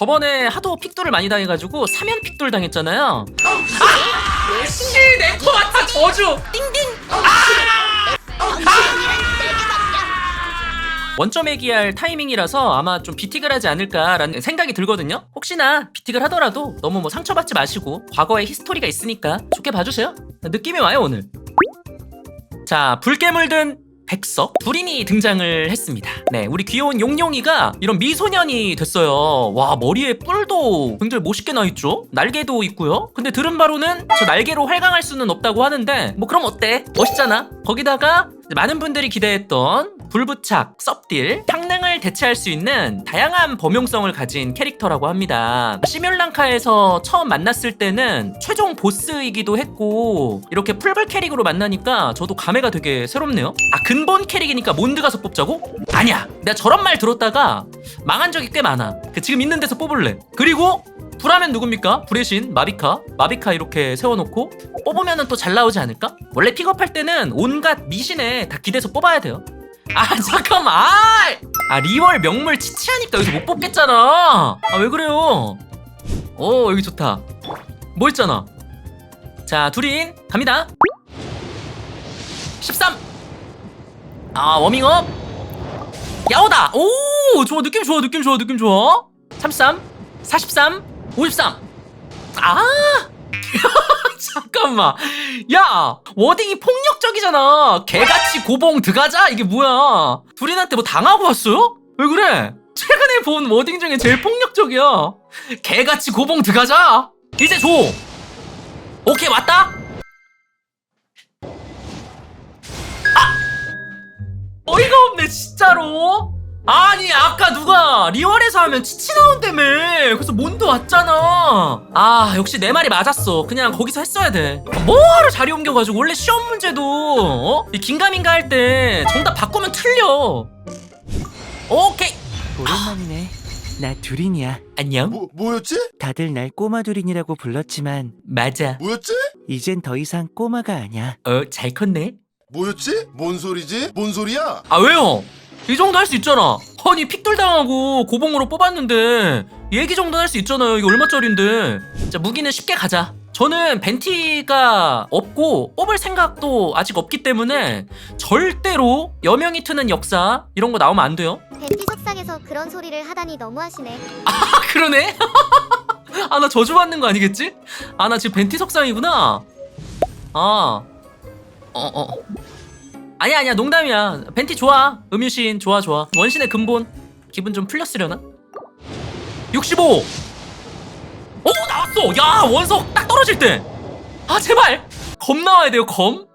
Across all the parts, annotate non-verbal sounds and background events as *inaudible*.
저번에 하도 픽돌을 많이 당해가지고 사면 픽돌 당했잖아요. 씨, 네코마타 저주. 원점 얘기할 타이밍이라서 아마 좀 비틱을 하지 않을까라는 생각이 들거든요. 혹시나 비틱을 하더라도 너무 뭐 상처받지 마시고 과거에 히스토리가 있으니까 좋게 봐주세요. 느낌이 와요 오늘. 자, 붉게 물든 백석 불인이 등장을 했습니다. 네, 우리 귀여운 용용이가 이런 미소년이 됐어요. 와, 머리에 뿔도 굉장히 멋있게 나 있죠? 날개도 있고요. 근데 들은 바로는 저 날개로 활강할 수는 없다고 하는데 뭐 그럼 어때? 멋있잖아. 거기다가 많은 분들이 기대했던 불부착, 썹딜, 향능을 대체할 수 있는 다양한 범용성을 가진 캐릭터라고 합니다. 시뮬랑카에서 처음 만났을 때는 최종 보스이기도 했고 이렇게 풀블 캐릭으로 만나니까 저도 감회가 되게 새롭네요. 아 근본 캐릭이니까 몬드 가서 뽑자고? 아니야. 내가 저런 말 들었다가 망한 적이 꽤 많아. 그 지금 있는 데서 뽑을래. 그리고 불하면 누굽니까? 불의 신 마비카 마비카 이렇게 세워놓고 뽑으면 또 잘 나오지 않을까? 원래 픽업할 때는 온갖 미신에 다 기대서 뽑아야 돼요 아 *laughs* 잠깐만. 아, 아 리월 명물 치치하니까 여기서 못 뽑겠잖아. 아 왜 그래요? 오 여기 좋다. 뭐 있잖아. 자 둘인 갑니다. 13아 워밍업. 야오다. 오 좋아. 느낌 좋아. 느낌 좋아. 느낌 좋아. 33 43 53 아! *laughs* 잠깐만. 야, 워딩이 폭력적이잖아. 개같이 고봉 들어가자? 이게 뭐야? 둘이한테 뭐 당하고 왔어요? 왜 그래? 최근에 본 워딩 중에 제일 폭력적이야. 개같이 고봉 들어가자? 이제 줘. 오케이, 왔다? 아! 어이가 없네, 진짜로. 아니 아까 누가 리월에서 하면 치치 나온다며 그래서 몬도 왔잖아 아 역시 내 말이 맞았어 그냥 거기서 했어야 돼 뭐하러 자리 옮겨가지고 원래 시험 문제도 어? 이 긴가민가 할 때 정답 바꾸면 틀려 오케이 오랜만이네. 나 두린이야. 안녕 뭐, 뭐였지? 다들 날 꼬마 두린이라고 불렀지만 맞아 뭐였지? 이젠 더 이상 꼬마가 아니야. 어 잘 컸네 뭐였지? 뭔 소리지? 뭔 소리야? 아 왜요 이 정도 할 수 있잖아. 아니 픽돌 당하고 고봉으로 뽑았는데 얘기 정도 할 수 있잖아요. 이게 얼마짜린데. 자 무기는 쉽게 가자. 저는 벤티가 없고 뽑을 생각도 아직 없기 때문에 절대로 여명이 트는 역사 이런 거 나오면 안 돼요? 벤티 석상에서 그런 소리를 하다니 너무하시네. 아 *laughs* 그러네? *laughs* 아 나 저주받는 거 아니겠지? 아 나 지금 벤티 석상이구나. 아. 어어 아니야 아니야 농담이야. 벤티 좋아. 음유신 좋아 좋아. 원신의 근본. 기분 좀 풀렸으려나? 65 오. 나왔어. 야 원석 딱 떨어질 때 아 제발. 검 나와야 돼요 검?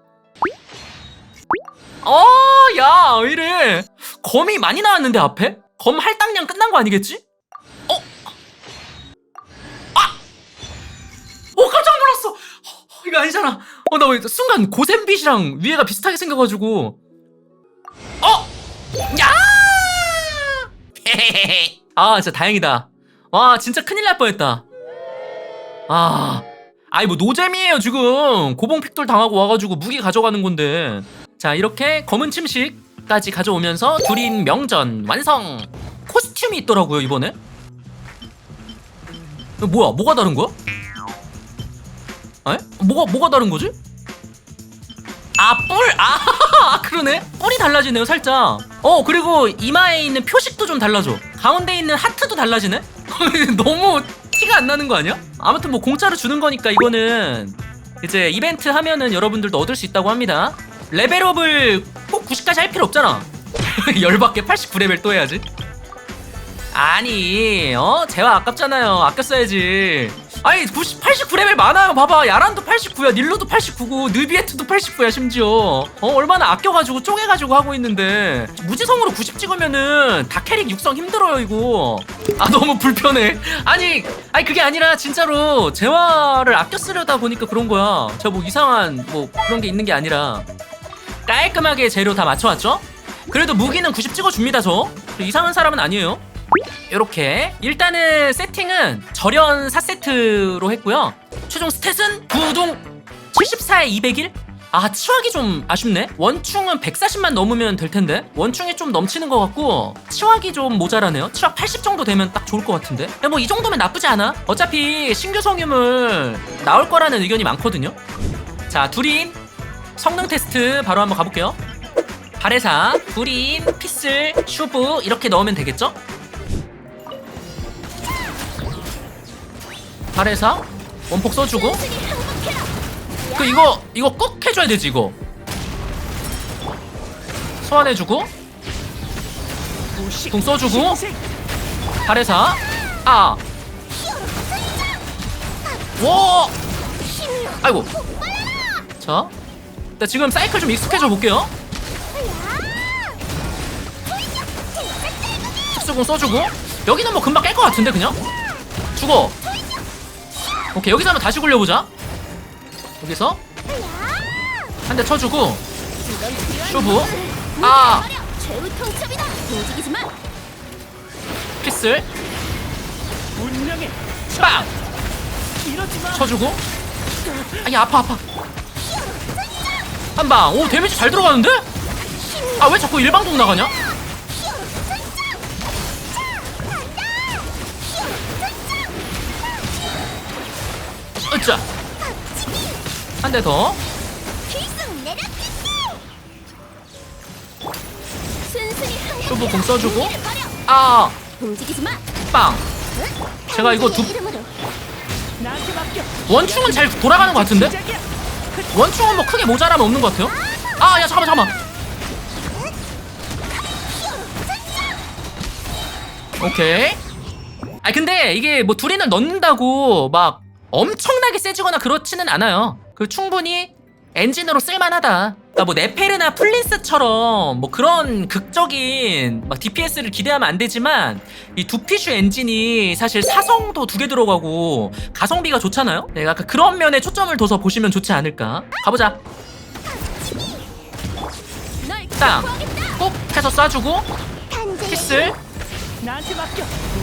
어야 왜이래? 검이 많이 나왔는데 앞에? 검 할당량 끝난 거 아니겠지? 어? 아! 오 깜짝 놀랐어. 어, 이거 아니잖아 어 나 왜 순간 고샘빛이랑 위에가 비슷하게 생겨가지고. 어? 야! *laughs* 아 진짜 다행이다. 와 진짜 큰일 날 뻔했다. 아 아이 뭐 노잼이에요 지금. 고봉 픽돌 당하고 와가지고 무기 가져가는 건데. 자 이렇게 검은 침식까지 가져오면서 둘인 명전 완성. 코스튬이 있더라고요 이번에. 이거 뭐야 뭐가 다른 거야? 에? 뭐가 뭐가 다른 거지? 아 뿔! *laughs* 아 그러네 뿔이 달라지네요 살짝 어 그리고 이마에 있는 표식도 좀 달라져 가운데 있는 하트도 달라지네? *laughs* 너무 티가 안 나는 거 아니야? 아무튼 뭐 공짜로 주는 거니까 이거는 이제 이벤트 하면은 여러분들도 얻을 수 있다고 합니다 레벨업을 꼭 90까지 할 필요 없잖아 *laughs* 열받게 89레벨 또 해야지 아니 어 재화 아깝잖아요 아껴 써야지 아니 90, 89레벨 많아요. 봐봐. 야란도 89야 닐로도 89고 느비에트도 89야 심지어. 어 얼마나 아껴가지고 쪼개가지고 하고 있는데. 무지성으로 90 찍으면은 다 캐릭 육성 힘들어요 이거. 아 너무 불편해. 아니 아니 그게 아니라 진짜로 재화를 아껴 쓰려다 보니까 그런 거야. 제가 뭐 이상한 뭐 그런 게 있는 게 아니라. 깔끔하게 재료 다 맞춰왔죠? 그래도 무기는 90 찍어줍니다 저. 이상한 사람은 아니에요 이렇게 일단은 세팅은 절연 4세트로 했고요. 최종 스탯은 구동 74에 201 아 치확이 좀 아쉽네. 원충은 140만 넘으면 될 텐데. 원충이 좀 넘치는 것 같고 치확이 좀 모자라네요. 치확 80 정도 되면 딱 좋을 것 같은데. 뭐 이 정도면 나쁘지 않아. 어차피 신규 성유물 나올 거라는 의견이 많거든요. 자 두림 성능 테스트 바로 한번 가볼게요. 발해사 두림 피슬 슈브 이렇게 넣으면 되겠죠 발해사 원폭 써주고. 그 이거 이거 꼭 해줘야 되지 이거. 소환해주고. 궁 써주고. 발해사 아. 와! 아이고. 자나 지금 사이클 좀 익숙해져 볼게요. 특수궁 써주고. 여기는 뭐 금방 깰 것 같은데 그냥? 죽어 오케이 여기서 한번 다시 굴려보자 여기서 한 대 쳐주고 쇼부 아. 피슬 빵. 쳐주고 아니 아파 아파 한방 오 데미지 잘 들어가는데? 아 왜 자꾸 일방공 나가냐? 으짜 한대 더 쇼부 공 써주고. 아. 빵 제가 이거 두. 원충은 잘 돌아가는 것 같은데? 원충은 뭐 크게 모자라면 없는 것 같아요 아 야 잠깐만 잠깐만 오케이 아 근데 이게 뭐 둘이는 넣는다고 막 엄청나게 세지거나 그렇지는 않아요 그 충분히 엔진으로 쓸만하다 그러니까 뭐 네페르나 플린스처럼 뭐 그런 극적인 막 DPS를 기대하면 안 되지만 이 두피슈 엔진이 사실 사성도 두 개 들어가고 가성비가 좋잖아요 네, 약간 그런 면에 초점을 둬서 보시면 좋지 않을까 가보자 널 땅. 구하겠다. 꼭 해서 쏴주고 키스.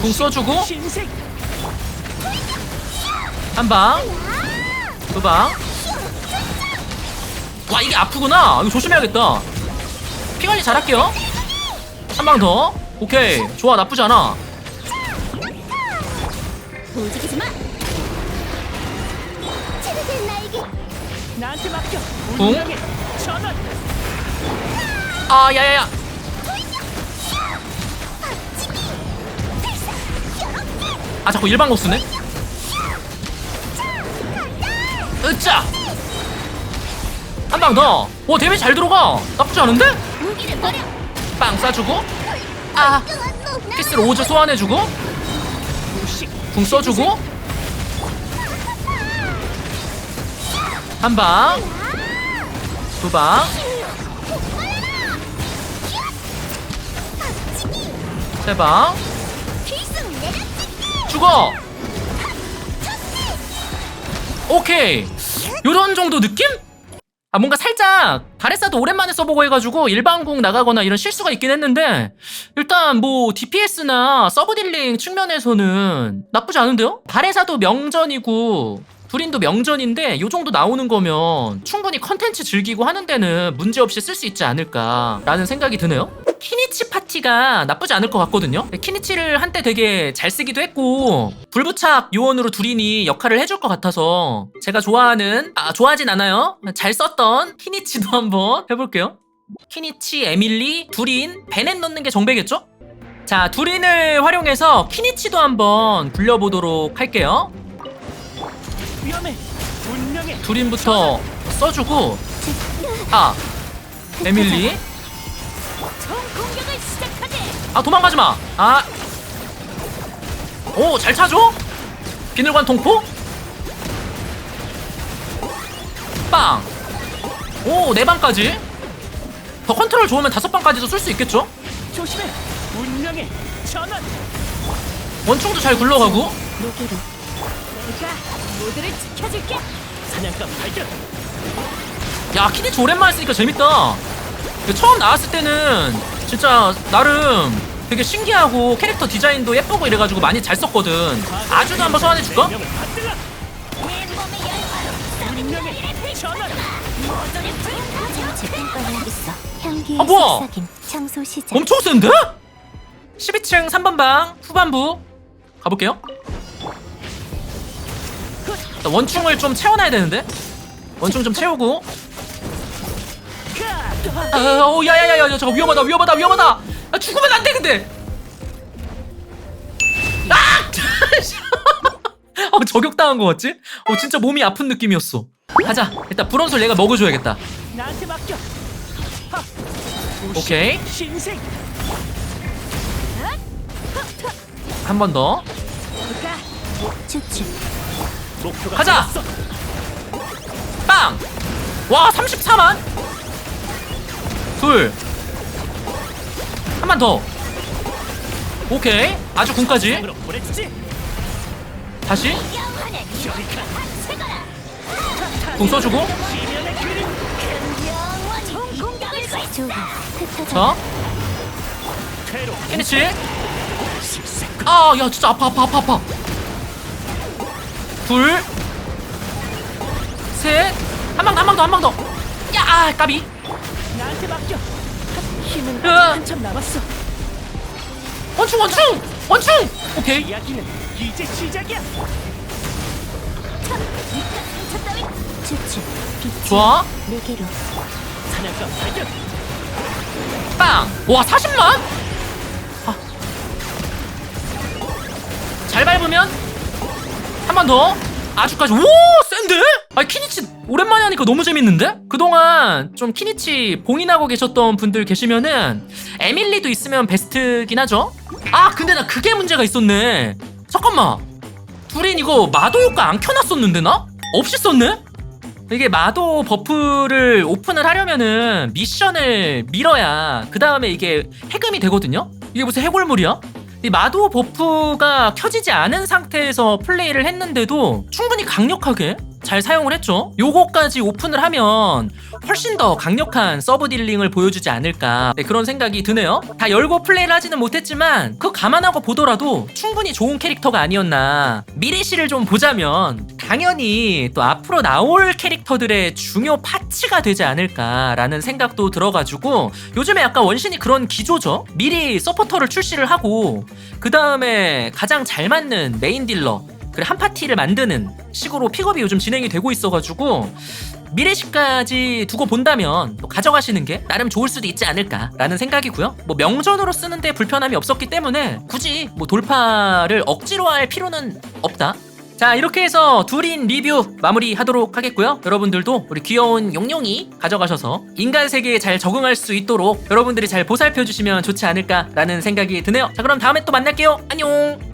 궁 써주고 신생. 한 방. 두 방. 와 이게 아프구나. 이거 조심해야겠다. 피 관리 잘할게요. 한 방 더. 오케이. 좋아 나쁘지 않아. 움직이지 마. 체르된 나에게 나한테 맡겨. 궁? 운명의 전원. 아 야야야. 아 자꾸 일방공 쓰네 으짜 한 방더와 데미지 잘 들어가 나쁘지 않은데? 빵 쏴주고 아. 키스를 오즈 소환해주고. 궁 써주고 한 방 두 방 세방 필승 내려찍기. 죽어 오케이 요런 정도 느낌? 아 뭔가 살짝 바레사도 오랜만에 써보고 해가지고 일반궁 나가거나 이런 실수가 있긴 했는데 일단 뭐 DPS나 서브 딜링 측면에서는 나쁘지 않은데요? 바레사도 명전이고 불인도 명전인데 요 정도 나오는 거면 충분히 컨텐츠 즐기고 하는 데는 문제없이 쓸 수 있지 않을까라는 생각이 드네요 키니치 파티가 나쁘지 않을 것 같거든요. 키니치를 한때 되게 잘 쓰기도 했고 불부착 요원으로 두린이 역할을 해줄 것 같아서 제가 좋아하는 아 좋아하진 않아요. 잘 썼던 키니치도 *laughs* 한번 해볼게요. 키니치, 에밀리, 두린, 베넷 넣는 게 정배겠죠? 자 두린을 활용해서 키니치도 한번 굴려보도록 할게요. 위험해. 운명의 두린부터 써주고 아 에밀리 총 공격을 시작하게. 아 도망가지 마. 아. 오, 잘 차죠? 비늘관 통포? 빵. 오, 네 방까지. 더 컨트롤 좋으면 다섯 방까지도 쓸 수 있겠죠? 조심해. 운명의 전원. 원충도 잘 굴러가고. 무기로. 내가 모두를 지켜줄게. 사냥감 발견. 야, 키니치 오랜만에 쓰니까 재밌다. 처음 나왔을 때는 진짜 나름 되게 신기하고 캐릭터 디자인도 예쁘고 이래가지고 많이 잘 썼거든. 아주도 한번 소환해 줄까? 재판관해야겠어. 향기의 아, 뭐야? 엄청 센데? 12층 3번 방 후반부 가볼게요 원충을 좀 채워놔야 되는데? 원충 좀 채우고. 아, 어, 야야야야 저거 위험하다 위험하다 위험하다! 아, 죽으면 안 돼 근데! 아! *laughs* 어, 저격당한 거 같지? 어 진짜 몸이 아픈 느낌이었어. 가자 일단 불원솔 얘가 먹어줘야겠다. 나한테 맡겨. 하. 오케이. 신생. 한 번 더. 추출. 가자! 빵! 와 34만? 둘. 한 번 더. 오케이. 아주 군까지. 다시. 궁 써주고. 자. 퇴로 피니치. 실색 아, 야, 진짜 아파, 아파, 아파, 아파. 둘. 셋. 한 방 더, 한 방 더, 한 방 더. 야, 아, 까비. 나한테 맡겨 힘은 으아. 한참 남았어 원충, 원충! 원충! 오케이. 이야기는 이제 시작이야. 빛. 좋아. 내게로. 사냥감 발견 빵! 와 40만? 아. 잘 밟으면 한 번 더 아주까지 오 센데? 아니 키니치 오랜만에 하니까 너무 재밌는데? 그동안 좀 키니치 봉인하고 계셨던 분들 계시면은 에밀리도 있으면 베스트긴 하죠? 아 근데 나 그게 문제가 있었네 잠깐만 둘인 이거 마도 효과 안 켜놨었는데 나? 없이 썼네? 이게 마도 버프를 오픈을 하려면은 미션을 밀어야 그 다음에 이게 해금이 되거든요. 이게 무슨 해골물이야? 이 마도 버프가 켜지지 않은 상태에서 플레이를 했는데도 충분히 강력하게 잘 사용을 했죠. 요거까지 오픈을 하면 훨씬 더 강력한 서브 딜링을 보여주지 않을까 네, 그런 생각이 드네요. 다 열고 플레이를 하지는 못했지만 그거 감안하고 보더라도 충분히 좋은 캐릭터가 아니었나. 미래시를 좀 보자면 당연히 또 앞으로 나올 캐릭터들의 중요 파츠가 되지 않을까라는 생각도 들어가지고 요즘에 약간 원신이 그런 기조죠. 미리 서포터를 출시를 하고 그 다음에 가장 잘 맞는 메인 딜러 그래 한 파티를 만드는 식으로 픽업이 요즘 진행이 되고 있어가지고 미래시까지 두고 본다면 또 가져가시는 게 나름 좋을 수도 있지 않을까라는 생각이고요. 뭐 명전으로 쓰는데 불편함이 없었기 때문에 굳이 뭐 돌파를 억지로 할 필요는 없다. 자 이렇게 해서 둘인 리뷰 마무리하도록 하겠고요. 여러분들도 우리 귀여운 용용이 가져가셔서 인간 세계에 잘 적응할 수 있도록 여러분들이 잘 보살펴 주시면 좋지 않을까라는 생각이 드네요. 자 그럼 다음에 또 만날게요. 안녕.